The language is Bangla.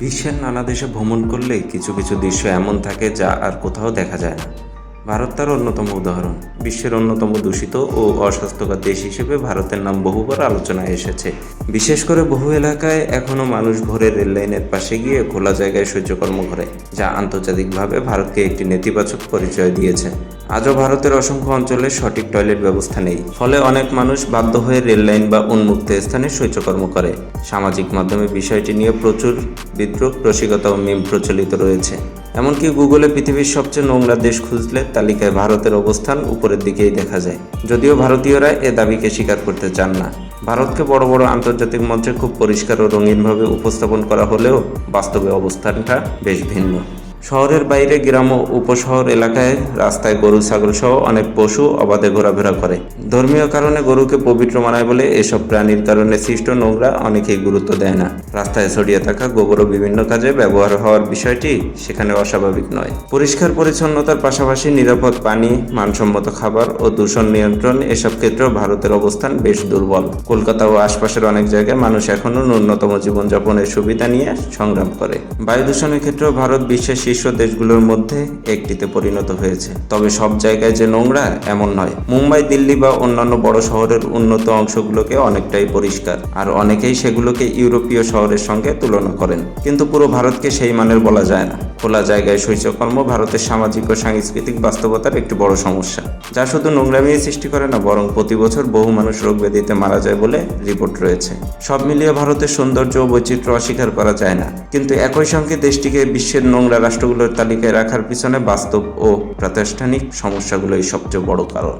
বিশ্বের নানা দেশে ভ্রমণ করলে কিছু কিছু দৃশ্য এমন থাকে যা আর কোথাও দেখা যায় না। ভারত তার অন্যতম উদাহরণ। বিশ্বের অন্যতম দূষিত ও অস্বাস্থ্যকর দেশ হিসেবে ভারতের নাম বহুবার আলোচনায় এসেছে। বিশেষ করে বহু এলাকায় এখনও মানুষ ভোরে রেললাইনের পাশে গিয়ে খোলা জায়গায় সূর্যকর্ম করে, যা আন্তর্জাতিকভাবে ভারতকে একটি নেতিবাচক পরিচয় দিয়েছে। আজও ভারতের অসংখ্য অঞ্চলে সঠিক টয়লেট ব্যবস্থা নেই। ফলে অনেক মানুষ বাধ্য হয়ে রেললাইন বা উন্মুক্ত স্থানে শৌচকর্ম করে। সামাজিক মাধ্যমে বিষয়টি নিয়ে প্রচুর বিদ্রুপ, রসিকতা ও মিম প্রচলিত রয়েছে। এমনকি গুগলে পৃথিবীর সবচেয়ে নোংরা দেশ খুঁজলে তালিকায় ভারতের অবস্থান উপরের দিকেই দেখা যায়। যদিও ভারতীয়রা এ দাবিকে স্বীকার করতে চান না। ভারতকে বড় বড় আন্তর্জাতিক মঞ্চে খুব পরিষ্কার ও রঙিনভাবে উপস্থাপন করা হলেও বাস্তবে অবস্থানটা বেশ ভিন্ন। শহরের বাইরে গ্রাম ও উপশহর এলাকায় রাস্তায় গরু, ছাগল সহ অনেক পশু অবাধে ঘোরাফেরা করে। ধর্মীয় কারণে গরুকে পবিত্র মানায় বলে এসব প্রাণীর কারণে সৃষ্ট নোংরা অনেকেই গুরুত্ব দেয় না। রাস্তায় ছড়িয়ে থাকা গোবরও বিভিন্ন কাজে ব্যবহার হওয়ার বিষয়টি সেখানে অস্বাভাবিক নয়। পরিষ্কার পরিচ্ছন্নতার পাশাপাশি নিরাপদ পানি, মানসম্মত খাবার ও দূষণ নিয়ন্ত্রণ এসব ক্ষেত্রেও ভারতের অবস্থান বেশ দুর্বল। কলকাতা ও আশপাশের অনেক জায়গায় মানুষ এখনও ন্যূনতম জীবনযাপনের সুবিধা নিয়ে সংগ্রাম করে। বায়ু দূষণের ক্ষেত্রেও ভারত বিশ্বের শীর্ষ দেশগুলোর মধ্যে একটিতে পরিণত হয়েছে। তবে সব জায়গায় যে নোংরা, এমন নয়। মুম্বাই, দিল্লি বা অন্যান্য বড় শহরের উন্নত অংশগুলোকে অনেকটাই পরিষ্কার। আর অনেকেই সেগুলোকে ইউরোপীয় শহরের সঙ্গে তুলনা করেন। কিন্তু পুরো ভারতকে সেই মানের বলা যায় না। খোলা জায়গায় শৈশকর্ম ভারতের সামাজিক ও সাংস্কৃতিক বাস্তবতার একটি বড় সমস্যা। যা শুধু নোংরামি সৃষ্টি করে না, বরং প্রতি বছর বহু মানুষ রোগ ব্যাধিতে মারা যায় বলে রিপোর্ট রয়েছে। সব মিলিয়ে ভারতের সৌন্দর্য ও বৈচিত্র্য অস্বীকার করা যায় না। কিন্তু একই সঙ্গে দেশটিকে বিশ্বের নোংরা রাষ্ট্রগুলোর তালিকায় রাখার পিছনে বাস্তব ও প্রাতিষ্ঠানিক সমস্যাগুলোই সবচেয়ে বড় কারণ।